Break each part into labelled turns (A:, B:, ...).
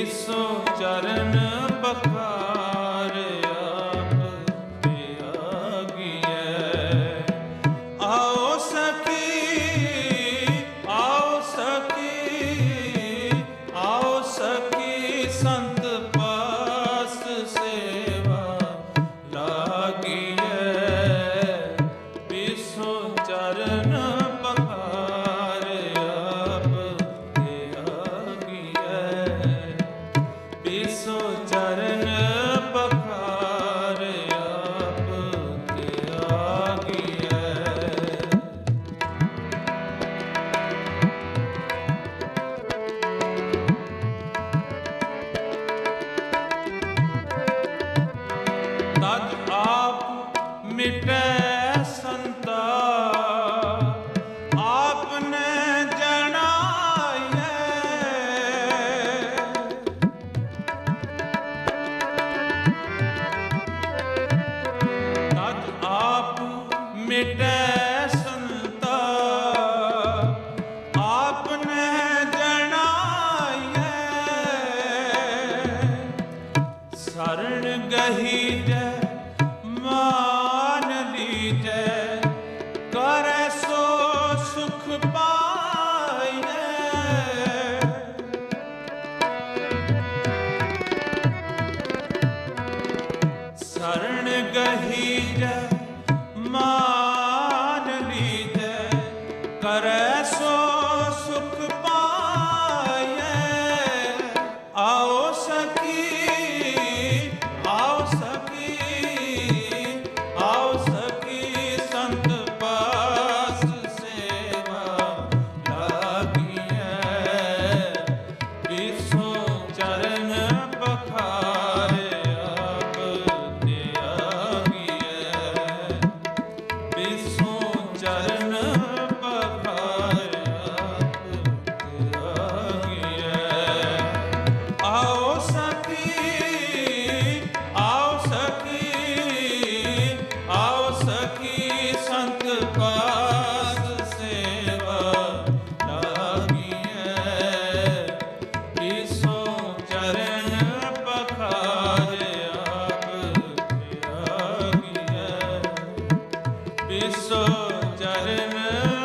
A: ਤਿਸੋ ਚਰਨ ਮਿਟੈ ਸੰਤਾ ਆਪਨੇ ਜਣਾਈਐ। ਗਹੀ ਜੈ ਮਾਨ ਸੋ ਸੁਖ ਪਾਈਐ। ਸੋ ਚਰਨ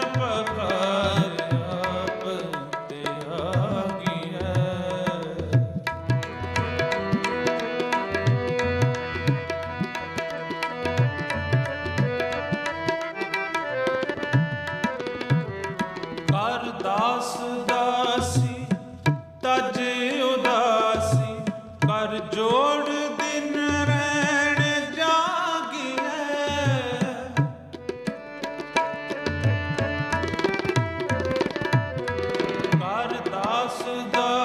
A: ਵਸਦਾ